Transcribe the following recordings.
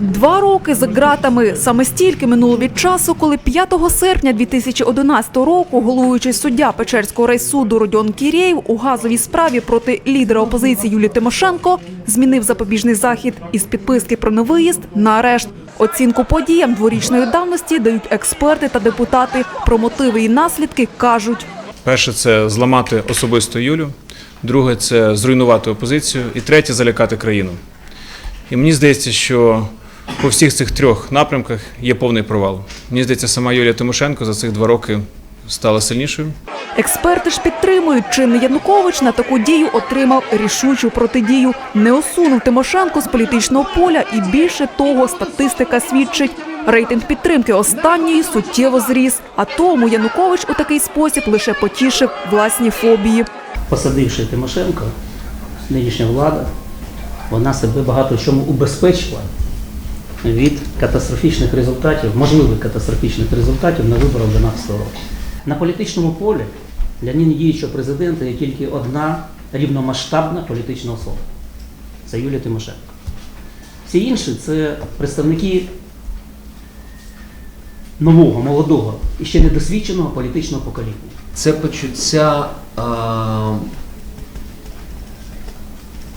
Два роки за ґратами. Саме стільки минуло від часу, коли 5 серпня 2011 року головуючий суддя Печерського райсуду Родіон Кірєєв у газовій справі проти лідера опозиції Юлії Тимошенко змінив запобіжний захід із підписки про невиїзд на арешт. Оцінку подіям дворічної давності дають експерти та депутати. Про мотиви і наслідки кажуть. Перше це зламати особисто Юлю, друге це зруйнувати опозицію, і третє залякати країну. І мені здається, що по всіх цих трьох напрямках є повний провал. Мені здається, сама Юлія Тимошенко за цих два роки стала сильнішою. Експерти ж підтримують, чинний Янукович на таку дію отримав рішучу протидію. Не усунув Тимошенко з політичного поля, і більше того, статистика свідчить. Рейтинг підтримки останньої суттєво зріс. А тому Янукович у такий спосіб лише потішив власні фобії. посадивши Тимошенко, нинішня влада, вона себе багато в чому убезпечила від катастрофічних результатів, можливих катастрофічних результатів на виборах 2012 року. На політичному полі для нині діючого президента є тільки одна рівномасштабна політична особа. Це Юлія Тимошенко. Всі інші це представники нового, молодого і ще недосвідченого політичного покоління. це почуття а,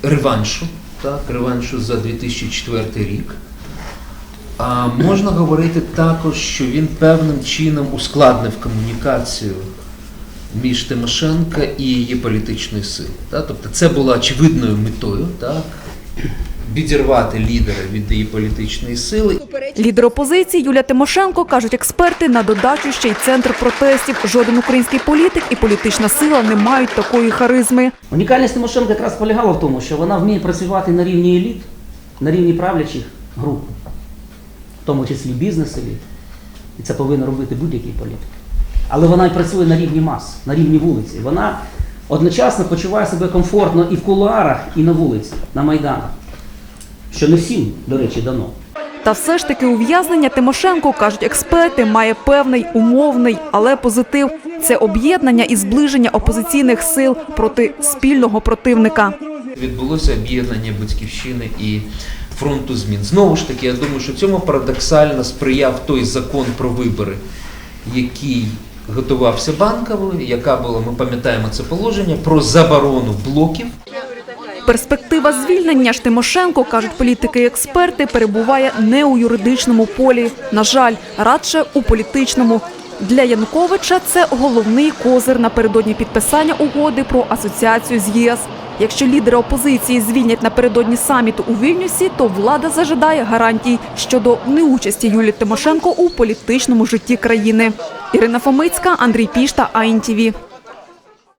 реваншу, так, реваншу за 2004 рік. А можна говорити також, що він певним чином ускладнив комунікацію між Тимошенко і її політичною силою. Тобто це було очевидною метою, так? Відірвати лідера від її політичної сили Лідер опозиції Юлія Тимошенко, кажуть експерти, на додачу ще й центр протестів. Жоден український політик і політична сила не мають такої харизми. Унікальність Тимошенко якраз полягала в тому, що вона вміє працювати на рівні еліт, на рівні правлячих груп, в тому числі бізнес-еліт. І це повинен робити будь-який політик. Але вона й працює на рівні мас, на рівні вулиці. Вона одночасно почуває себе комфортно і в кулуарах, і на вулиці, на майданах. Що не всім, до речі, дано. Та все ж таки ув'язнення Тимошенко, кажуть експерти, має певний умовний, але позитив. Це об'єднання і зближення опозиційних сил проти спільного противника. відбулося об'єднання батьківщини і фронту змін. Знову ж таки, я думаю, що цьому парадоксально сприяв той закон про вибори, який готувався банковою, яка була, ми пам'ятаємо це положення, про заборону блоків. Перспектива звільнення ж Тимошенко, кажуть політики і експерти, перебуває не у юридичному полі. На жаль, радше у політичному. Для Януковича це головний козир напередодні підписання угоди про асоціацію з ЄС. Якщо лідери опозиції звільнять напередодні саміту у Вільнюсі, то влада зажидає гарантій щодо неучасті Юлії Тимошенко у політичному житті країни. Ірина Фомицька, Андрій Пішта, АІНТІВІ.